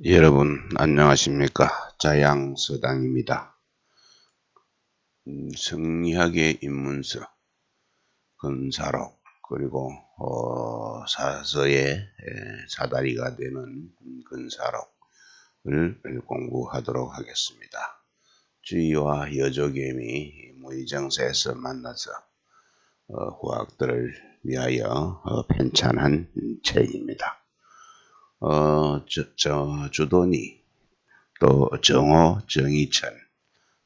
여러분 안녕하십니까 자양서당입니다. 음, 성리학의 입문서 근사록 그리고 어, 사서의 사다리가 되는 근사록을 공부하도록 하겠습니다. 주의와 여조개미 무의정사에서 만나서 어, 후학들을 위하여 어, 편찬한 책입니다. 어, 저, 저, 주돈이, 또 정호, 정희천,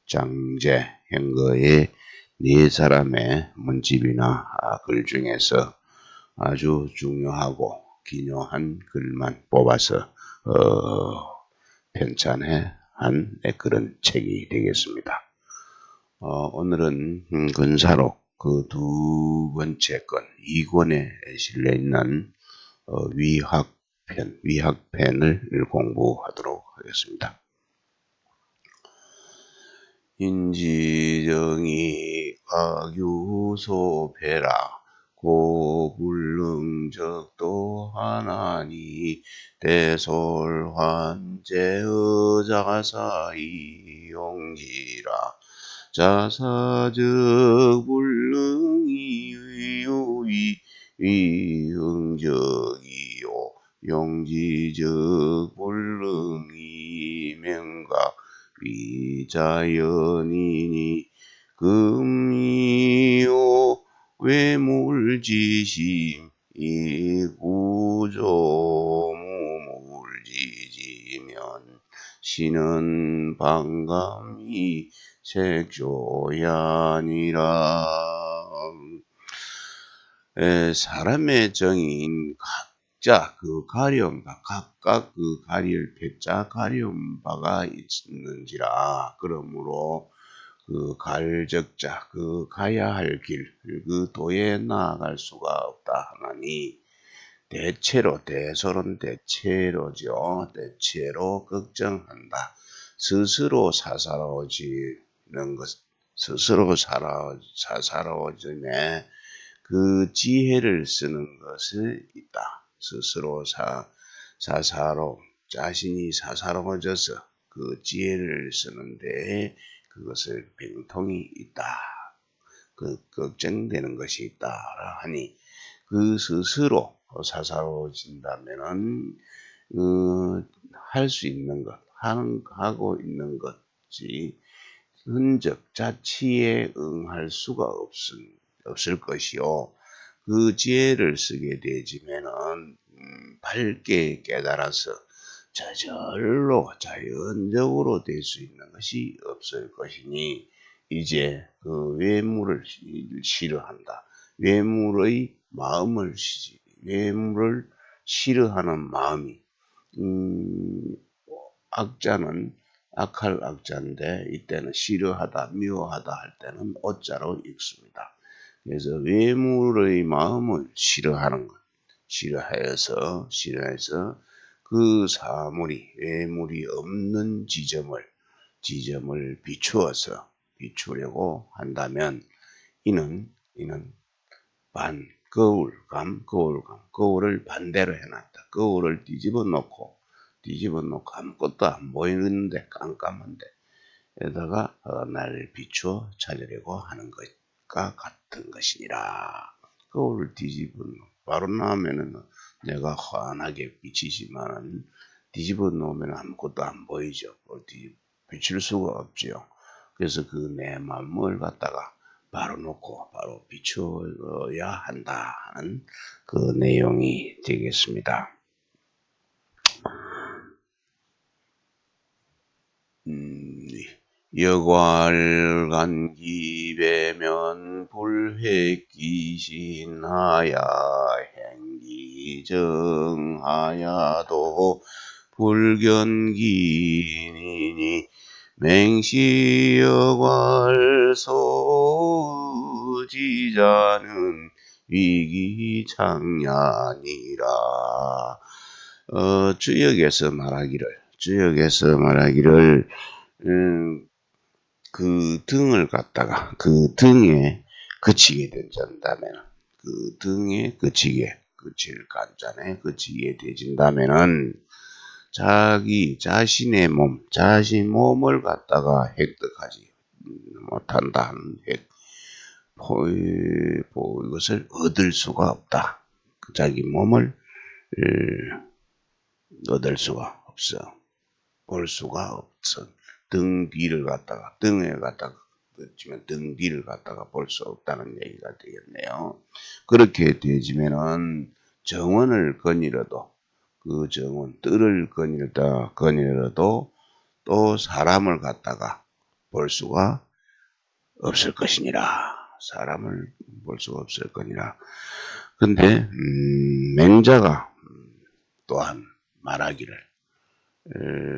장재, 행거의 네 사람의 문집이나 아, 글 중에서 아주 중요하고 기묘한 글만 뽑아서 어, 편찬해 한 그런 책이 되겠습니다. 어, 오늘은 음, 근사록 그 두 번째 건, 2권에 실려 있는 어, 위학 편, 위학편을 공부하도록 하겠습니다. 인지정이 악유소배라 고불능적도 하나니 대솔환제의 자사이 용지라 자사적 불능이 위유위 위응적이요 용지적 불능이 명각 위자연이니 금이요 외물지심 이구조 무물지지면 신은 반감이 색조야니라. 사람의 정인 자, 그 가려움 바, 각각 그 가릴 패자 가려움 바가 있는지라. 그러므로 그 갈적자, 그 가야 할 길, 그 도에 나아갈 수가 없다 하나니, 대체로, 대설은 대체로죠. 대체로 걱정한다. 스스로 사사로워지는 것, 스스로 살아, 사사로워짐에 그 지혜를 쓰는 것을 있다. 스스로 사, 사사로 자신이 사사로워져서 그 지혜를 쓰는데 그것을 병통이 있다. 그 걱정되는 것이 있다 하니 그 스스로 사사로워진다면은 그, 할수 있는 것, 하는, 하고 있는 것이 흔적 자치에 응할 수가 없, 없을 것이요. 그 지혜를 쓰게 되지면은 음, 밝게 깨달아서 저절로 자연적으로 될 수 있는 것이 없을 것이니 이제 그 외물을 싫어한다. 외물의 마음을 외물을 싫어하는 마음이 음, 악자는 악할 악자인데 이때는 싫어하다 미워하다 할 때는 어자로 읽습니다. 그래서 외물의 마음을 싫어하는 것, 싫어하여서 싫어해서 그 사물이 외물이 없는 지점을 지점을 비추어서 비추려고 한다면 이는 이는 반 거울 감 거울 감 거울을 반대로 해놨다. 거울을 뒤집어 놓고 뒤집어 놓고 아무것도 안 보이는데 깜깜한데 에다가 어, 나를 비추어 찾으려고 하는 것. 가같 은 것이니라. 거울을 뒤집은 바로 나오면은 내가 환하게 비치지만 뒤집어 놓으면 아무것도 안 보이죠. 어디 비칠 수가 없지요. 그래서 그 내 마음을 갖다가 바로 놓고 바로 비추어야 한다 하는 그 내용이 되겠습니다. 음, 여괄간 기배면 불회기신하야 행기정하야도 불견기니니 맹시여괄소지자는 위기창냐니라. 어, 주역에서 말하기를 주역에서 말하기를 음, 그 등을 갖다가 그 등에 그치게 된다면 그 등에 그치게 그칠 간잔에 그치게 되진다면은 자기 자신의 몸, 자신 몸을 갖다가 획득하지 못한다는 획, 보, 보, 이것을 얻을 수가 없다. 그 자기 몸을 에, 얻을 수가 없어. 볼 수가 없어. 등 뒤를 갖다가 등에 갖다가 그렇지만 등 뒤를 갖다가 볼 수 없다는 얘기가 되겠네요. 그렇게 되지면은 정원을 거니려도 그 정원 뜰을 거닐다 거니려도 또 사람을 갖다가 볼 수가 없을 것이니라. 사람을 볼 수가 없을 거니라. 근데 음, 맹자가 또한 말하기를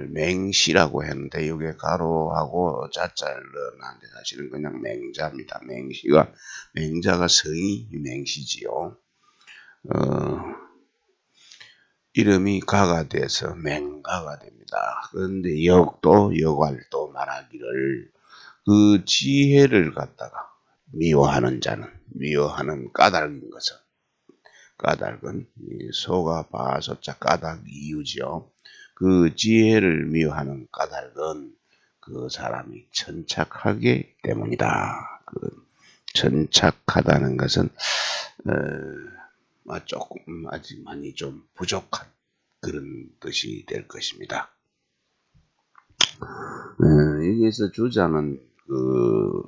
맹시라고 했는데 여기에 가로하고 자자를 넣었는데 사실은 그냥 맹자입니다. 맹시가 맹자가 성이 맹시지요. 어, 이름이 가가 돼서 맹가가 됩니다. 그런데 역도 역알도 말하기를 그 지혜를 갖다가 미워하는 자는 미워하는 까닭인 것은 까닭은 소가 바소자 까닭 이유죠. 그 지혜를 미워하는 까닭은 그 사람이 천착하기 때문이다. 그 천착하다는 것은 어, 조금 아직 많이 좀 부족한 그런 뜻이 될 것입니다. 어, 여기서 주자는 그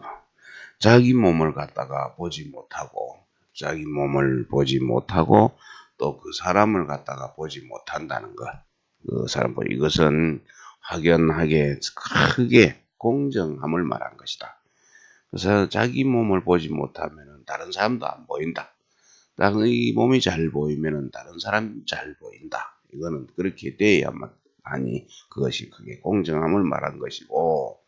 자기 몸을 갖다가 보지 못하고 자기 몸을 보지 못하고 또 그 사람을 갖다가 보지 못한다는 것. 그 사람 보 이것은 확연하게 크게 공정함을 말한 것이다. 그래서 자기 몸을 보지 못하면 다른 사람도 안 보인다. 이 몸이 잘 보이면 다른 사람 잘 보인다. 이거는 그렇게 돼야만 하니 그것이 크게 공정함을 말한 것이고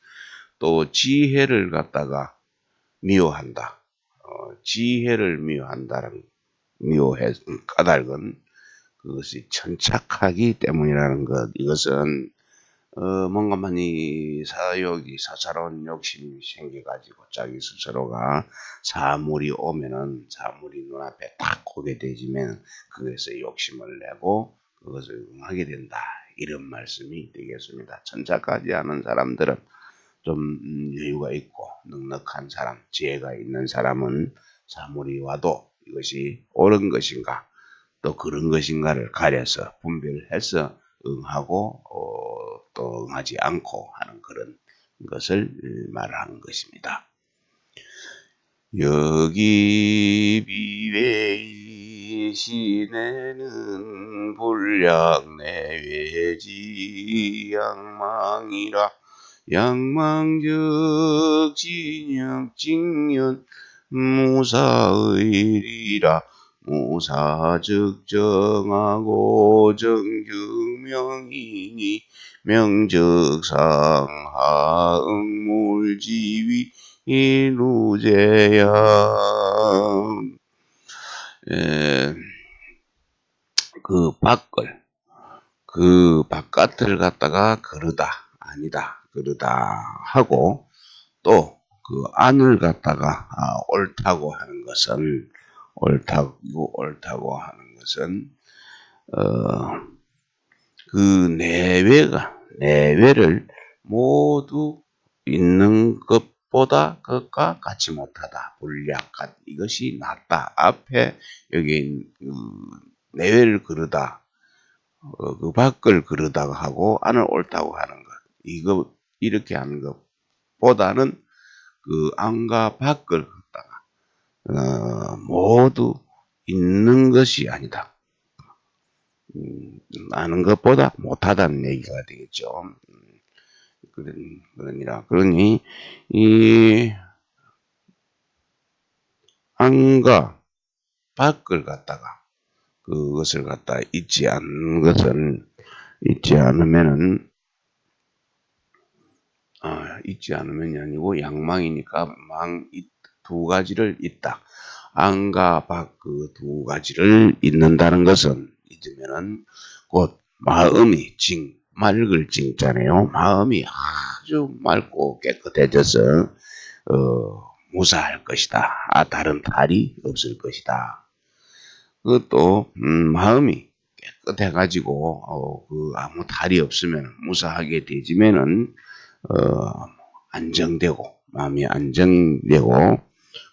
또 지혜를 갖다가 미워한다. 어, 지혜를 미워한다는 미워해 까닭은 그것이 천착하기 때문이라는 것. 이것은 어, 뭔가 많이 사욕이 사사로운 욕심이 생겨가지고 자기 스스로가 사물이 오면은 사물이 눈앞에 딱 오게 되지면 그것에 욕심을 내고 그것을 응하게 된다. 이런 말씀이 되겠습니다. 천착하지 않은 사람들은 좀 음, 여유가 있고 넉넉한 사람, 지혜가 있는 사람은 사물이 와도 이것이 옳은 것인가 또 그런 것인가를 가려서 분별해서 응하고 어, 또 응하지 않고 하는 그런 것을 말하는 것입니다. 여기 비외 시내는 불량 내외지 양망이라 양망적 진영 징년 무사의리라 무사즉 정하고 정규명이니 명적상하응물지위 이루제야. 그 밖을 그 바깥을 갖다가 그르다 아니다 그르다 하고 또 그 안을 갖다가 아, 옳다고 하는 것은 옳다고 옳다고 하는 것은 어, 그 내외가 내외를 모두 있는 것보다 그것과 같이 못하다. 불량 이것이 낫다. 앞에 여기 그 내외를 그르다. 어, 그 밖을 그르다고 하고 안을 옳다고 하는 것. 이거 이렇게 하는 것보다는 그 안과 밖을 어, 모두 있는 것이 아니다. 음, 아는 것보다 못하다는 얘기가 되겠죠. 음, 그런, 그러니라. 그러니, 이, 안과 밖을 갖다가, 그것을 갖다 잊지 않는 것은, 잊지 않으면은, 아, 잊지 않으면이 아니고, 양망이니까 망, 두 가지를 있다. 안과 밖그 두 가지를 잊는다는 것은 잊으면은 곧 마음이 징 맑을 징자네요. 마음이 아주 맑고 깨끗해져서 어, 무사할 것이다. 아 다른 탈이 없을 것이다. 그것도 음, 마음이 깨끗해 가지고 어, 그 아무 탈이 없으면 무사하게 되지면은 어, 안정되고 마음이 안정되고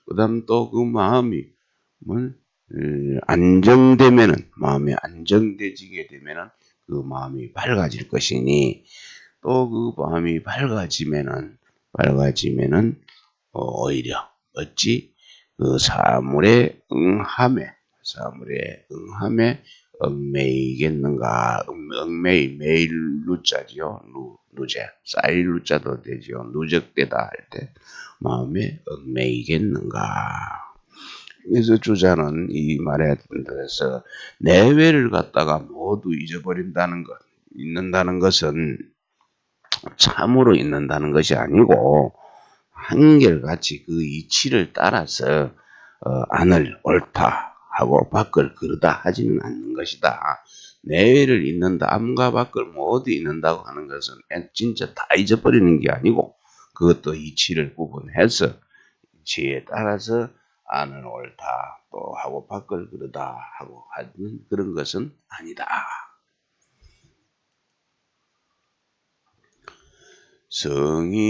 그 다음 또 그 마음이 안정되면은 마음이 안정되지게 되면은 그 마음이 밝아질 것이니 또 그 마음이 밝아지면은 밝아지면은 어, 오히려 어찌 그 사물에 응함에 사물에 응함에 얽매이겠는가? 얽매이 매일 누자지요 누, 누제 쌓일 누자도 되지요. 누적되다 할 때 마음에 얽매이겠는가. 그래서 주자는 이 말에 대해서 내외를 갖다가 모두 잊어버린다는 것 잊는다는 것은 참으로 잊는다는 것이 아니고 한결같이 그 이치를 따라서 어, 안을 옳다 하고 밖을 그르다 하지는 않는 것이다. 내외를 잊는다, 암과 밖을 모두 잊는다고 하는 것은 진짜 다 잊어버리는 게 아니고 그것도 이치를 구분해서 이치에 따라서 안을 옳다 또 하고 밖을 그르다 하고 하는 그런 것은 아니다. 성인지는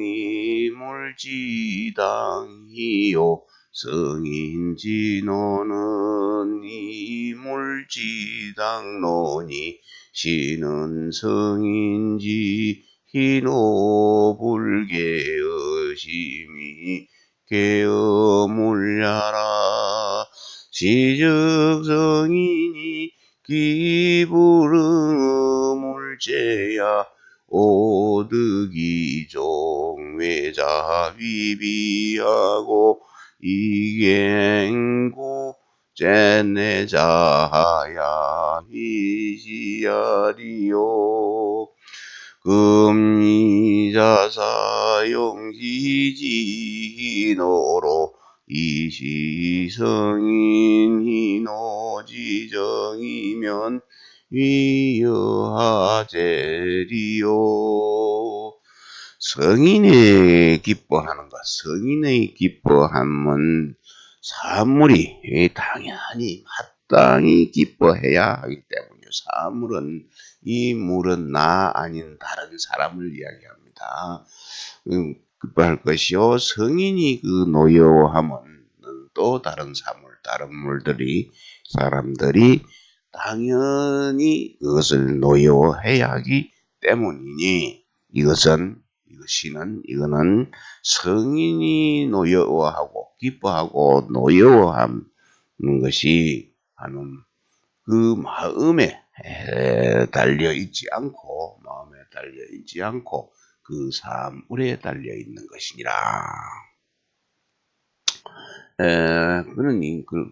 이물지당이요 성인지노는 이물지당노니 시는 성인지 희노불개의심이 개어물야라. 시적성인이 기부름물제야 오득이 종외자 비비하고 이갱구 젠내자야 희시야리요. 금리자사용시지노로 이시성인희노지정이면 위여하제리요 성인의 기뻐하는 것 성인의 기뻐함은 사물이 당연히 마땅히 기뻐해야 하기 때문이요 사물은 이 물은 나 아닌 다른 사람을 이야기합니다. 음, 기뻐할 것이요 성인이 그 노여함은 또 다른 사물, 다른 물들이 사람들이 당연히 그것을 노여해야 하기 때문이니 이것은 이것이는 이거는 성인이 노여워하고 기뻐하고 노여워하는 것이 하는 그 마음에 달려 있지 않고 마음에 달려 있지 않고 그 사물에 달려 있는 것이니라. 에, 그러니 그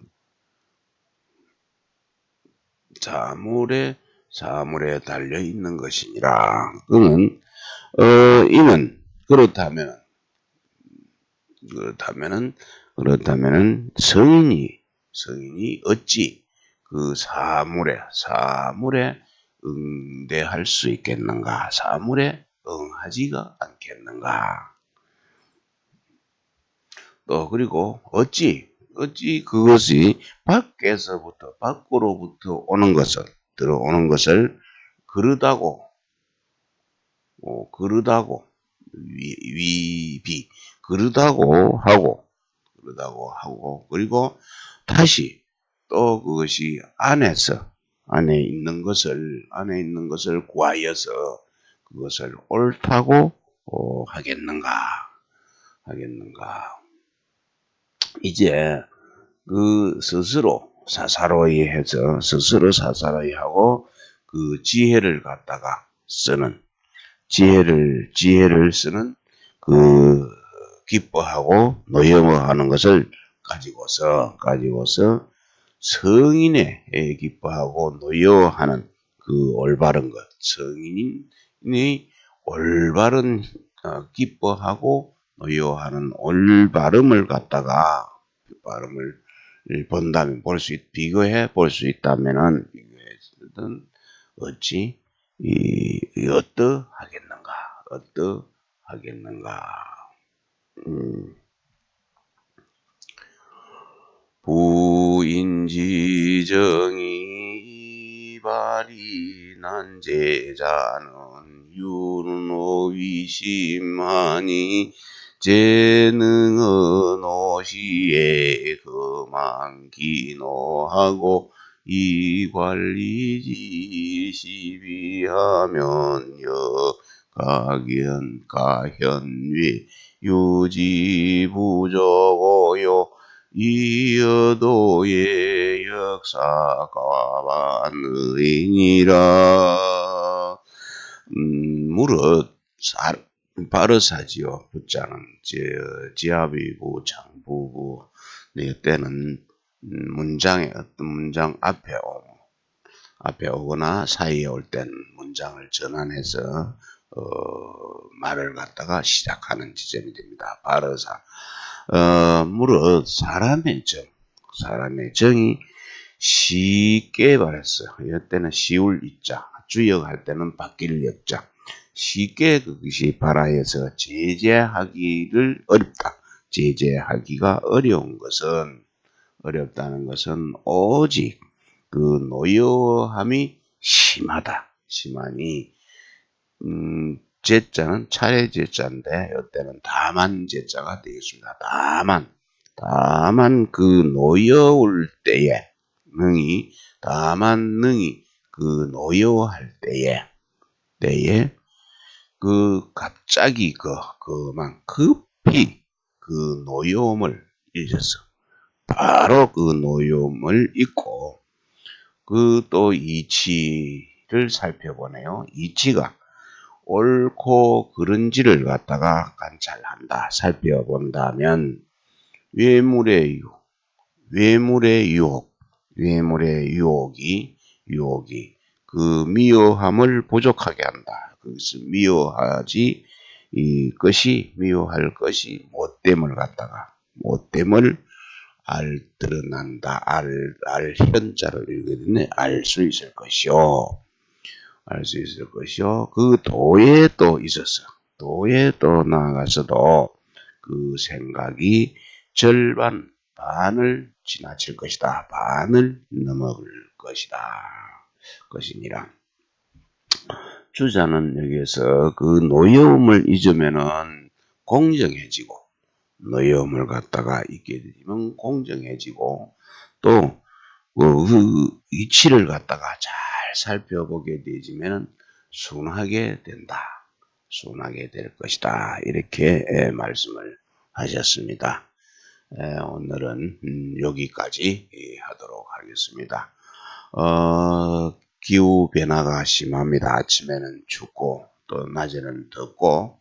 사물에 사물에 달려 있는 것이니라. 그는 어, 이는 그렇다면 그렇다면은 그렇다면은 성인이 성인이 어찌 그 사물에 사물에 응대할 수 있겠는가? 사물에 응하지가 않겠는가? 또 그리고 어찌 어찌 그것이 밖에서부터 밖으로부터 오는 것을 들어오는 것을 그르다고 어, 그르다고 위, 위비 그르다고 하고 그러다고 하고 그리고 다시 또 그것이 안에서 안에 있는 것을 안에 있는 것을 구하여서 그것을 옳다고 어, 하겠는가 하겠는가. 이제 그 스스로 사사로이 해서 스스로 사사로이 하고 그 지혜를 갖다가 쓰는 지혜를 지혜를 쓰는 그 기뻐하고 노여워하는 것을 가지고서 가지고서 성인의 기뻐하고 노여워하는 그 올바른 것. 성인이 올바른 어, 기뻐하고 노여워하는 올바름을 갖다가 발음을 본다면 볼 수 비교해 볼 수 있다면은 비교해서든 어찌 이, 이 어떠하겠는가 어떠하겠는가 음. 구인지정이 발이 난 제자는 윤호위심하니 재능은 오시에 그만 기노하고 이관리지 시비하면 여 가견 가현위 유지부조고요. 이여도의 역사가 반의니라. 음, 무릇 사, 바르사지요. 붙자는 지, 지압이고 장부고 네, 때는 음, 문장에 어떤 문장 앞에 오, 앞에 오거나 사이에 올 땐 문장을 전환해서 어, 말을 갖다가 시작하는 지점이 됩니다. 바르사 어, 무릇 사람의 정, 사람의 정이 쉽게 말했어요. 이때는 쉬울 이자, 주역할 때는 바뀔 역자. 쉽게 그것이 발하에서 제재하기를 어렵다. 제재하기가 어려운 것은 어렵다는 것은 오직 그 노여함이 심하다. 심하니 음, 제자는 차례 제자인데 이때는 다만 제자가 되겠습니다. 다만 다만 그 노여울 때에 능이 다만 능이 그 노여할 때에 때에 그 갑자기 그 그만 급히 그 노여움을 잊었어. 바로 그 노여움을 잊고 그 또 이치를 살펴보네요. 이치가 옳고 그른지를 갖다가 관찰한다, 살펴본다면 외물의 유, 외물의 유혹, 외물의 유혹이 유혹이 그 미워함을 부족하게 한다. 그것을 미워하지 이 것이 미워할 것이 못됨을 갖다가 못됨을 알 드러난다. 알, 알 현자를 읽거든요. 알 수 있을 것이요. 알 수 있을 것이요. 그 도에 또 있었어. 도에 또 나아가서도 그 생각이 절반, 반을 지나칠 것이다. 반을 넘어갈 것이다. 것이니라. 주자는 여기에서 그 노여움을 잊으면은 공정해지고 노여움을 갖다가 잊게 되면 공정해지고 또 그 이치를 갖다가 잘 살펴보게 되지면 순하게 된다. 순하게 될 것이다. 이렇게 말씀을 하셨습니다. 오늘은 음, 여기까지 하도록 하겠습니다. 어, 기후 변화가 심합니다. 아침에는 춥고 또 낮에는 덥고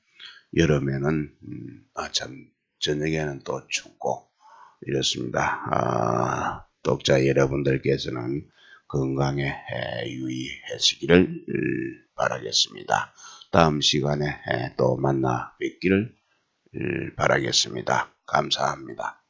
여름에는 음, 아참 저녁에는 또 춥고 이렇습니다. 아, 독자 여러분들께서는 건강에 유의하시기를 바라겠습니다. 다음 시간에 또 만나 뵙기를 바라겠습니다. 감사합니다.